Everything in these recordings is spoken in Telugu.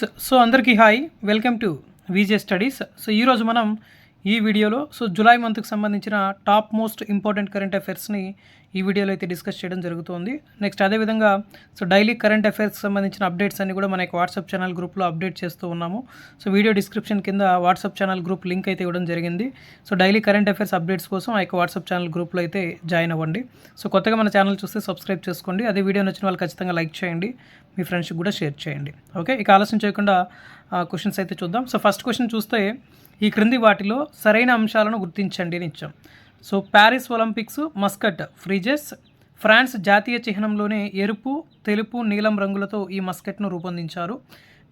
సో సో అందరికీ hi welcome to VJ studies so ఈరోజు మనం ఈ వీడియోలో సో జూలై మంత్కి సంబంధించిన టాప్ మోస్ట్ ఇంపార్టెంట్ కరెంట్ అఫైర్స్ని ఈ వీడియోలో అయితే డిస్కస్ చేయడం జరుగుతుంది. నెక్స్ట్ అదేవిధంగా సో డైలీ కరెంట్ అఫైర్స్కి సంబంధించిన అప్డేట్స్ అన్ని కూడా మన యొక్క వాట్సాప్ ఛానల్ గ్రూప్లో అప్డేట్ చేస్తూ ఉన్నాము. సో వీడియో డిస్క్రిప్షన్ కింద వాట్సాప్ ఛానల్ గ్రూప్ లింక్ అయితే ఇవ్వడం జరిగింది. So daily current affairs updates కోసం ఆ యొక్క వాట్సాప్ ఛానల్ గ్రూప్లో అయితే జాయిన్ అవ్వండి. సో కొత్తగా మన ఛానల్ చూస్తే సబ్స్క్రైబ్ చేసుకోండి. అదే వీడియో నచ్చిన వాళ్ళు ఖచ్చితంగా లైక్ చేయండి. మీ ఫ్రెండ్స్కి కూడా షేర్ చేయండి. ఓకే ఇక ఆలస్యం చేయకుండా క్వశ్చన్స్ అయితే చూద్దాం. సో ఫస్ట్ క్వశ్చన్ చూస్తే ఈ క్రింది వాటిలో సరైన అంశాలను గుర్తించండి అని ఇచ్చాం so Paris Olympics mascot Phryges France జాతీయ చిహ్నంలోనే ఎరుపు తెలుపు నీలం రంగులతో ఈ మస్కట్ను రూపొందించారు.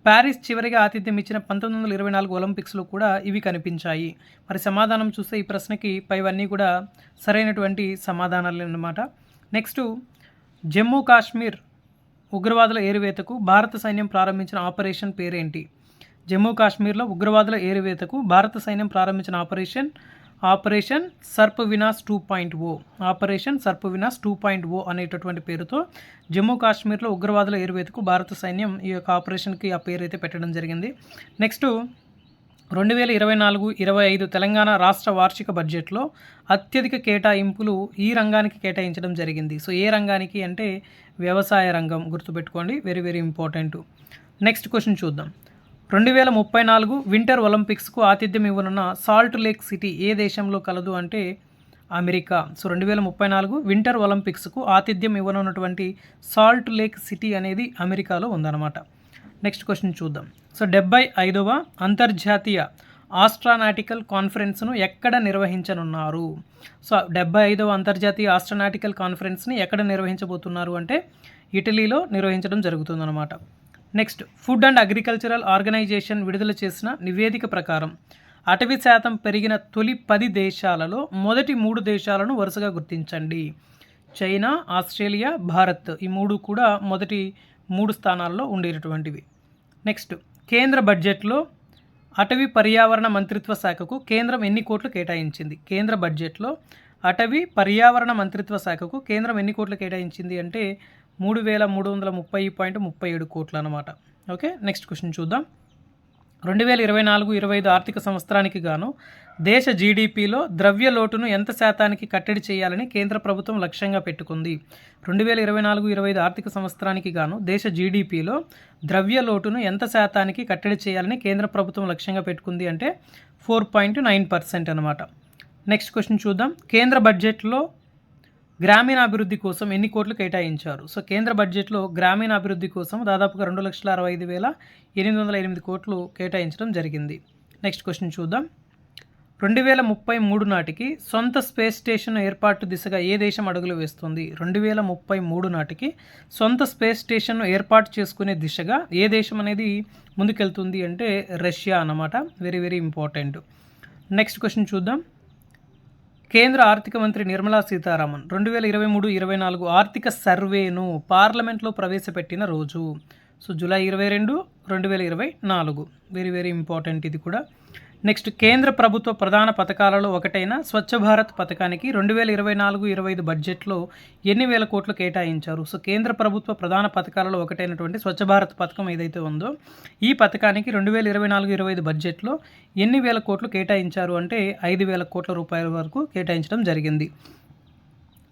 ప్యారిస్ చివరిగా ఆతిథ్యం ఇచ్చిన పంతొమ్మిది వందల ఇరవై నాలుగు ఒలింపిక్స్లో కూడా ఇవి కనిపించాయి. మరి సమాధానం చూస్తే ఈ ప్రశ్నకి పైవన్నీ కూడా సరైనటువంటి సమాధానాలు అన్నమాట నెక్స్ట్ జమ్మూ కాశ్మీర్ ఉగ్రవాదుల ఏరువేతకు భారత సైన్యం ప్రారంభించిన ఆపరేషన్ పేరేంటి? జమ్మూ కాశ్మీర్లో ఉగ్రవాదుల ఏరువేతకు భారత సైన్యం ప్రారంభించిన operation operation Sarp Vinash two point O. Operation Sarp Vinash two point O అనేటటువంటి పేరుతో జమ్మూ కాశ్మీర్లో ఉగ్రవాదుల ఏరువేతకు భారత సైన్యం ఈ యొక్క ఆపరేషన్కి ఆ పేరు అయితే పెట్టడం జరిగింది. నెక్స్ట్ రెండు వేల ఇరవై నాలుగు ఇరవై ఐదు తెలంగాణ రాష్ట్ర వార్షిక బడ్జెట్లో అత్యధిక కేటాయింపులు ఈ రంగానికి కేటాయించడం జరిగింది. సో ఏ రంగానికి అంటే వ్యవసాయ రంగం గుర్తుపెట్టుకోండి. Very very important next question చూద్దాం. రెండు వేల ముప్పై నాలుగు వింటర్ ఒలింపిక్స్కు ఆతిథ్యం ఇవ్వనున్న సాల్ట్ లేక్ సిటీ ఏ దేశంలో కలదు అంటే అమెరికా. సో రెండు వేల ముప్పై నాలుగు వింటర్ ఒలింపిక్స్కు ఆతిథ్యం ఇవ్వనున్నటువంటి సాల్ట్ లేక్ సిటీ అనేది అమెరికాలో ఉందన్నమాట. నెక్స్ట్ క్వశ్చన్ చూద్దాం. సో డెబ్బై ఐదవ అంతర్జాతీయ ఆస్ట్రానాటికల్ కాన్ఫరెన్స్ను ఎక్కడ నిర్వహించనున్నారు? సో డెబ్బై ఐదవ అంతర్జాతీయ ఆస్ట్రానాటికల్ కాన్ఫరెన్స్ని ఎక్కడ నిర్వహించబోతున్నారు అంటే ఇటలీలో నిర్వహించడం జరుగుతుందన్నమాట. Next food and agricultural organisation విడుదల చేసిన నివేదిక ప్రకారం అటవీ శాతం పెరిగిన తొలి పది దేశాలలో మొదటి మూడు దేశాలను వరుసగా గుర్తించండి. చైనా ఆస్ట్రేలియా భారత్ ఈ మూడు కూడా మొదటి మూడు స్థానాల్లో ఉండేటటువంటివి. నెక్స్ట్ కేంద్ర బడ్జెట్లో అటవీ పర్యావరణ మంత్రిత్వ శాఖకు కేంద్రం ఎన్ని కోట్లు కేటాయించింది? కేంద్ర బడ్జెట్లో అటవీ పర్యావరణ మంత్రిత్వ శాఖకు కేంద్రం ఎన్ని కోట్లు కేటాయించింది అంటే మూడు వేల మూడు వందల ముప్పై పాయింట్ ముప్పై ఏడు కోట్లు అనమాట ఓకే నెక్స్ట్ క్వశ్చన్ చూద్దాం. రెండు వేల ఇరవై నాలుగు ఇరవై ఐదు ఆర్థిక సంవత్సరానికి గాను దేశ జీడిపిలో ద్రవ్య లోటును ఎంత శాతానికి కట్టడి చేయాలని కేంద్ర ప్రభుత్వం లక్ష్యంగా పెట్టుకుంది. రెండు వేల ఇరవై నాలుగు ఇరవై ఐదు ఆర్థిక సంవత్సరానికి గాను దేశ జీడిపిలో ద్రవ్య లోటును ఎంత శాతానికి కట్టడి చేయాలని కేంద్ర ప్రభుత్వం లక్ష్యంగా పెట్టుకుంది అంటే ఫోర్ పాయింట్ నైన్ పర్సెంట్ అనమాట నెక్స్ట్ క్వశ్చన్ చూద్దాం. కేంద్ర బడ్జెట్లో గ్రామీణాభివృద్ధి కోసం ఎన్ని కోట్లు కేటాయించారు? సో కేంద్ర బడ్జెట్లో గ్రామీణాభివృద్ధి కోసం దాదాపుగా రెండు లక్షల అరవై ఐదు వేల ఎనిమిది వందల ఎనిమిది కోట్లు కేటాయించడం జరిగింది. నెక్స్ట్ క్వశ్చన్ చూద్దాం. రెండు వేల ముప్పై మూడు నాటికి సొంత స్పేస్ స్టేషన్ ఏర్పాటు దిశగా ఏ దేశం అడుగులు వేస్తుంది? రెండు వేల ముప్పై మూడు నాటికి సొంత స్పేస్ స్టేషన్ను ఏర్పాటు చేసుకునే దిశగా ఏ దేశం అనేది ముందుకెళ్తుంది అంటే రష్యా అన్నమాట. Very very important next question చూద్దాం. కేంద్ర ఆర్థిక మంత్రి నిర్మలా సీతారామన్ రెండు వేల ఇరవై మూడు ఇరవై నాలుగు ఆర్థిక సర్వేను పార్లమెంట్లో ప్రవేశపెట్టిన రోజు. సో జూలై ఇరవై రెండు రెండు వేల ఇరవై నాలుగు. వెరీ వెరీ ఇంపార్టెంట్ ఇది కూడా. నెక్స్ట్ కేంద్ర ప్రభుత్వ ప్రధాన పథకాలలో ఒకటైన స్వచ్ఛ భారత్ పథకానికి రెండు వేల ఇరవై నాలుగు ఇరవై ఐదు బడ్జెట్లో ఎన్ని వేల కోట్లు కేటాయించారు? సో కేంద్ర ప్రభుత్వ ప్రధాన పథకాలలో ఒకటైనటువంటి స్వచ్ఛ భారత్ పథకం ఏదైతే ఉందో ఈ పథకానికి రెండు వేల ఇరవై నాలుగు ఇరవై ఐదు బడ్జెట్లో ఎన్ని వేల కోట్లు కేటాయించారు అంటే ఐదు వేల కోట్ల రూపాయల వరకు కేటాయించడం జరిగింది.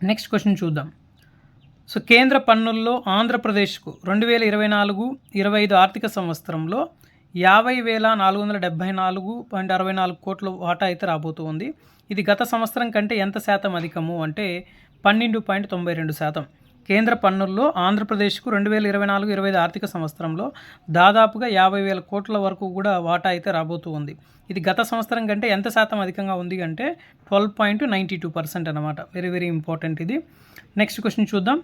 నెక్స్ట్ క్వశ్చన్ చూద్దాం. సో కేంద్ర పన్నుల్లో ఆంధ్రప్రదేశ్కు రెండు వేల ఇరవై నాలుగు ఇరవై ఐదు ఆర్థిక సంవత్సరంలో యాభై వేల నాలుగు వందల డెబ్బై నాలుగు పాయింట్ అరవై నాలుగు కోట్ల వాటా అయితే రాబోతుంది. ఇది గత సంవత్సరం కంటే ఎంత శాతం అధికము? అంటే పన్నెండు పాయింట్ తొంభై రెండు శాతం. కేంద్ర పన్నుల్లో ఆంధ్రప్రదేశ్కు రెండు వేల ఇరవై నాలుగు ఇరవై ఐదు ఆర్థిక సంవత్సరంలో దాదాపుగా యాభై వేల కోట్ల వరకు కూడా వాటా అయితే రాబోతూ ఉంది ఇది గత సంవత్సరం కంటే ఎంత శాతం అధికంగా ఉంది అంటే twelve point ninety two percent అనమాట వెరీ వెరీ ఇంపార్టెంట్ ఇది. నెక్స్ట్ క్వశ్చన్ చూద్దాం.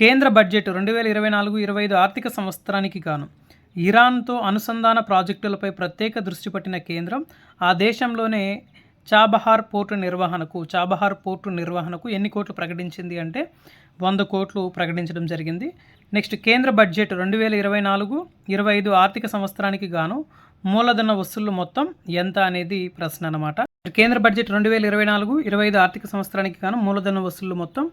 కేంద్ర బడ్జెట్ రెండు వేల ఇరవై నాలుగు ఇరవై ఐదు ఆర్థిక సంవత్సరానికి గాను ఇరాన్తో అనుసంధాన ప్రాజెక్టులపై ప్రత్యేక దృష్టి పట్టిన కేంద్రం ఆ దేశంలోనే చాబహార్ పోర్టు నిర్వహణకు చాబహార్ పోర్టు నిర్వహణకు ఎన్ని కోట్లు ప్రకటించింది అంటే వంద కోట్లు ప్రకటించడం జరిగింది. నెక్స్ట్ కేంద్ర బడ్జెట్ రెండు వేల ఇరవై నాలుగు ఇరవై ఐదు ఆర్థిక సంవత్సరానికి గాను మూలధన వసూళ్ళు మొత్తం ఎంత అనేది ప్రశ్న అనమాట కేంద్ర బడ్జెట్ రెండు వేల ఇరవై నాలుగు ఇరవై ఐదు ఆర్థిక సంవత్సరానికి గాను మూలధన వసూళ్ళు మొత్తం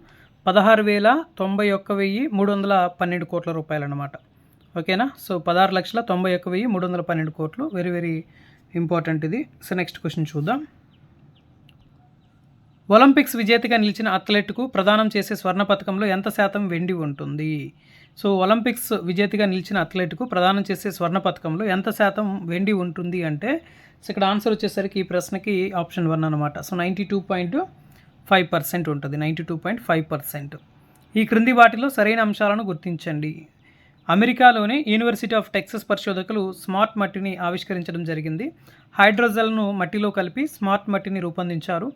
పదహారు వేల తొంభై ఒక్క వెయ్యి మూడు వందల పన్నెండు కోట్ల రూపాయలు అనమాట ఓకేనా? సో పదహారు లక్షల తొంభై ఒక్క వెయ్యి మూడు వందల పన్నెండు కోట్లు. వెరీ వెరీ ఇంపార్టెంట్ ఇది. సో నెక్స్ట్ క్వశ్చన్ చూద్దాం. ఒలింపిక్స్ విజేతగా నిలిచిన అథ్లెట్కు ప్రదానం చేసే స్వర్ణ పథకంలో ఎంత శాతం వెండి ఉంటుంది? సో ఒలింపిక్స్ విజేతగా నిలిచిన అథ్లెట్కు ప్రదానం చేసే స్వర్ణ పథకంలో ఎంత శాతం వెండి ఉంటుంది అంటే సో ఇక్కడ ఆన్సర్ వచ్చేసరికి ఈ ప్రశ్నకి ఆప్షన్ వన్ అనమాట so ninety two point five percent ఉంటుంది. Ninety two point five percent ఈ క్రింది వాటిలో సరైన అంశాలను గుర్తించండి. అమెరికాలోని యూనివర్సిటీ ఆఫ్ టెక్సస్ పరిశోధకులు స్మార్ట్ మట్టిని ఆవిష్కరించడం జరిగింది. హైడ్రోజల్ను మట్టిలో కలిపి స్మార్ట్ మట్టిని రూపొందించారు.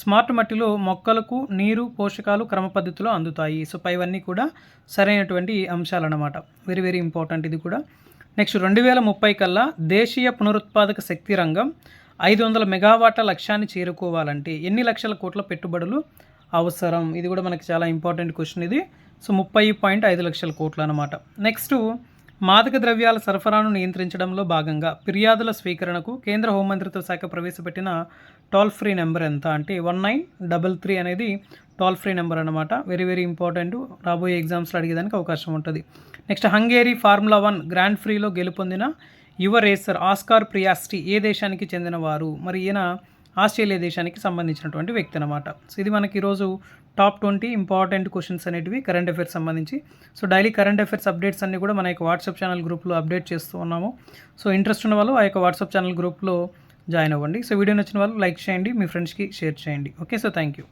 స్మార్ట్ మట్టిలో మొక్కలకు నీరు పోషకాలు క్రమ పద్ధతిలో అందుతాయి. సో పైవన్నీ కూడా సరైనటువంటి అంశాలన్నమాట. వెరీ వెరీ ఇంపార్టెంట్ ఇది కూడా. నెక్స్ట్ రెండు వేల ముప్పై కల్లా దేశీయ పునరుత్పాదక శక్తి రంగం ఐదు వందల మెగావాట్ల లక్ష్యాన్ని చేరుకోవాలంటే ఎన్ని లక్షల కోట్ల పెట్టుబడులు అవసరం? ఇది కూడా మనకి చాలా ఇంపార్టెంట్ క్వశ్చన్ ఇది. సో ముప్పై పాయింట్ ఐదు లక్షల కోట్లు అనమాట నెక్స్ట్ మాదక ద్రవ్యాల సరఫరాను నియంత్రించడంలో భాగంగా ఫిర్యాదుల స్వీకరణకు కేంద్ర హోంమంత్రిత్వ శాఖ ప్రవేశపెట్టిన టోల్ ఫ్రీ నెంబర్ ఎంత అంటే వన్ నైన్ డబల్ త్రీ అనేది టోల్ ఫ్రీ నెంబర్ అనమాట వెరీ వెరీ ఇంపార్టెంట్. రాబోయే ఎగ్జామ్స్లో అడిగేదానికి అవకాశం ఉంటుంది. Next Hungary Formula One grand ఫ్రీలో గెలుపొందిన యువ రేసర్ ఆస్కార్ ప్రియాస్టి ఏ దేశానికి చెందినవారు? మరి ఈయన ఆస్ట్రేలియా దేశానికి సంబంధించినటువంటి వ్యక్తి అనమాట సో ఇది మనకి ఈరోజు టాప్ ట్వంటీ ఇంపార్టెంట్ క్వశ్చన్స్ అనేటివి కరెంట్ అఫైర్స్ సంబంధించి. So daily current affairs updates అన్ని కూడా మన యొక్క వాట్సాప్ ఛానల్ గ్రూప్లో అప్డేట్ చేస్తూ ఉన్నాము. సో ఇంట్రెస్ట్ ఉన్న వాళ్ళు ఆ యొక్క వాట్సాప్ ఛానల్ గ్రూప్లో జాయిన్ అవ్వండి. సో వీడియో నచ్చిన వాళ్ళు లైక్ చేయండి మీ ఫ్రెండ్స్కి షేర్ చేయండి. Okay so thank you